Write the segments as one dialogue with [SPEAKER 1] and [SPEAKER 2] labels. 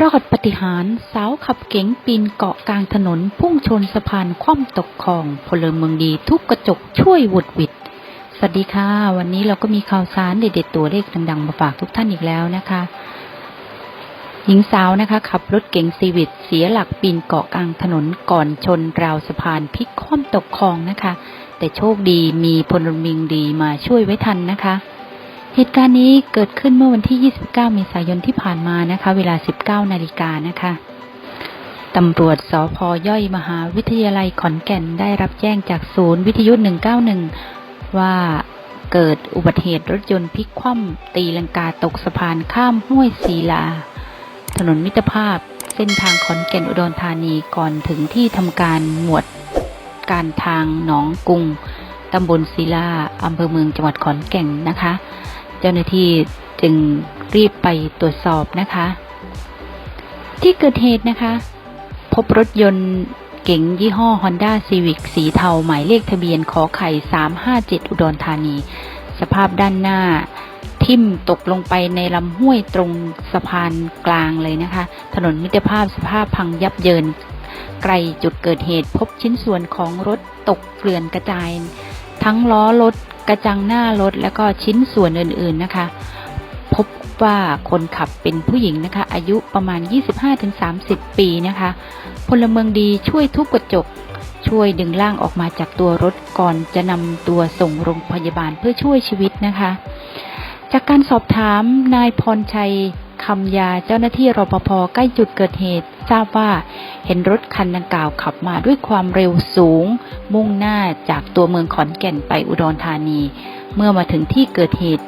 [SPEAKER 1] รอดปฏิหารสาวขับเก๋งปีนเกาะกลางถนน พุ่งชนสะพานคว่ำตกคลอง พลเมืองดีทุบกระจกช่วยวุดวิดสวัสดีค่ะ วันนี้เราก็มีข่าวสารเด็ดๆตัวเลขดังๆมาฝากทุกท่านอีกแล้วนะคะ หญิงสาวนะคะ ขับรถเก๋งซีวิตเสียหลักปีนเกาะกลางถนนก่อนชนราวสะพานพลิกคว่ำตกคลองนะคะ แต่โชคดีมีพลเมืองดีมาช่วยไว้ทันนะคะ เหตุการณ์นี้เกิดขึ้นเมื่อวันที่ 29 เมษายนที่ผ่านมานะคะ เวลา 19 นาฬิกานะคะตำรวจสพย่อยมหาวิทยาลัยขอนแก่นได้รับแจ้งจากศูนย์วิทยุ 191 ว่าเกิดอุบัติเหตุรถยนต์พลิกคว่ำตีลังกาตกสะพานข้ามห้วยศีลา ถนนมิตรภาพเส้นทางขอนแก่นอุดรธานีก่อนถึงที่ทำการหมวดการทางหนองกุงตำบลศิลาอำเภอเมืองจังหวัดขอนแก่นนะคะ เจ้าหน้าที่จึงรีบไปตรวจสอบนะคะ ที่เกิดเหตุนะคะ พบรถยนต์เก๋งยี่ห้อ Honda Civic สีเทาหมายเลขทะเบียนขอไข่ 357 อุดรธานี สภาพด้านหน้า ทิ่มตกลงไปในลำห้วยตรงสะพานกลางเลยนะคะ ถนนมิตรภาพสภาพพังยับเยิน ไกลจุดเกิดเหตุพบชิ้นส่วนของรถตกเกลื่อนกระจาย ทั้งล้อรถ กระจังหน้ารถแล้วก็ชิ้นส่วนอื่นๆนะคะ พบว่าคนขับเป็นผู้หญิงนะคะ อายุประมาณ 25-30 ปีนะคะ พลเมืองดีช่วยทุบกระจก ช่วยดึงร่างออกมาจากตัวรถก่อนจะนำตัวส่งโรงพยาบาลเพื่อช่วยชีวิตนะคะ จากการสอบถามนายพรชัยคำยาเจ้าหน้าที่รปภใกล้จุดเกิดเหตุ ทราบว่าเห็นรถคันดังกล่าวขับมาด้วยความเร็วสูง มุ่งหน้าจากตัวเมืองขอนแก่นไปอุดรธานี เมื่อมาถึงที่เกิดเหตุ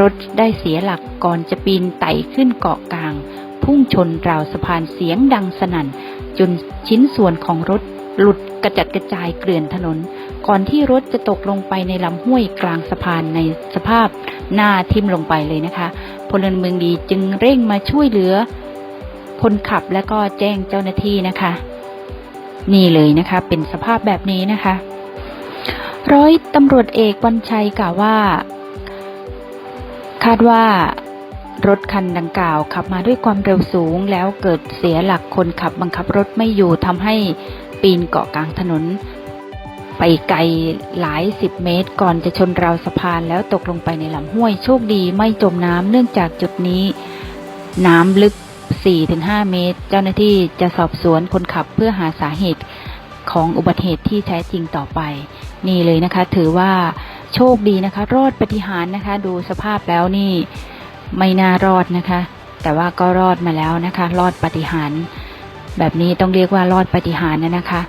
[SPEAKER 1] รถได้เสียหลักก่อนจะปีนไต่ขึ้นเกาะกลาง พุ่งชนราวสะพานเสียงดังสนั่น จนชิ้นส่วนของรถหลุดกระจัดกระจายเกลื่อนถนน ก่อนที่รถจะตกลงไปในลำห้วยกลางสะพานในสภาพหน้าทิ่มลงไปเลยนะคะ พลเมืองดีจึงเร่งมาช่วยเหลือ คนขับและก็แจ้งเจ้าหน้าที่นะคะ นี่เลยนะคะ เป็นสภาพแบบนี้นะคะ ร้อยตำรวจเอกวันชัยกล่าวว่า คาดว่ารถคันดังกล่าวขับมาด้วยความเร็วสูง แล้วเกิดเสียหลักคนขับบังคับรถไม่อยู่ทำให้ปีนเกาะกลางถนน ไปไกลหลายสิบเมตร ก่อนจะชนราวสะพานแล้วตกลงไปในลำห้วยโชคดีไม่จมน้ำเนื่องจากจุดนี้ น้ำลึก 4-5 เมตร เจ้าหน้าที่จะสอบสวนคนขับเพื่อหาสาเหตุของอุบัติเหตุที่แท้จริงต่อไป นี่เลยนะคะ ถือว่าโชคดีนะคะ รอดปฏิหารนะคะ ดูสภาพแล้วนี่ไม่น่ารอดนะคะ แต่ว่าก็รอดมาแล้วนะคะ รอดปฏิหาร แบบนี้ต้องเรียกว่ารอดปฏิหารนะนะคะ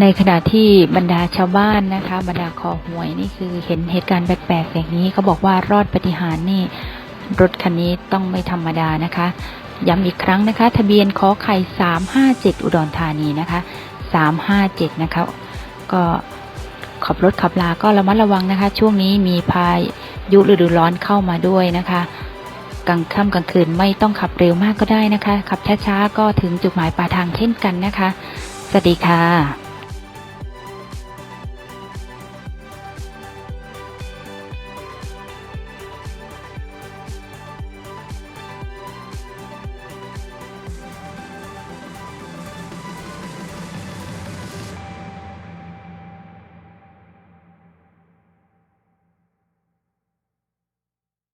[SPEAKER 1] ในขณะที่บรรดาชาวบ้านนะคะ บรรดาคอหวยนี่คือเห็นเหตุการณ์แปลกๆอย่างนี้เขาบอกว่ารอดปฏิหารนี่รถคันนี้ต้องไม่ธรรมดานะคะ ย้ำอีกครั้งนะคะ ทะเบียนขอไข่ 357 อุดรธานีนะคะ 357 นะคะ ก็ขับรถขับลาก็ระมัดระวังนะคะ ช่วงนี้มีพายุฤดูร้อนเข้ามาด้วยนะคะ กลางค่ำกลางคืนไม่ต้องขับเร็วมากก็ได้นะคะ ขับช้าๆ ก็ถึงจุดหมายปลายทางเช่นกันนะคะ สวัสดีค่ะ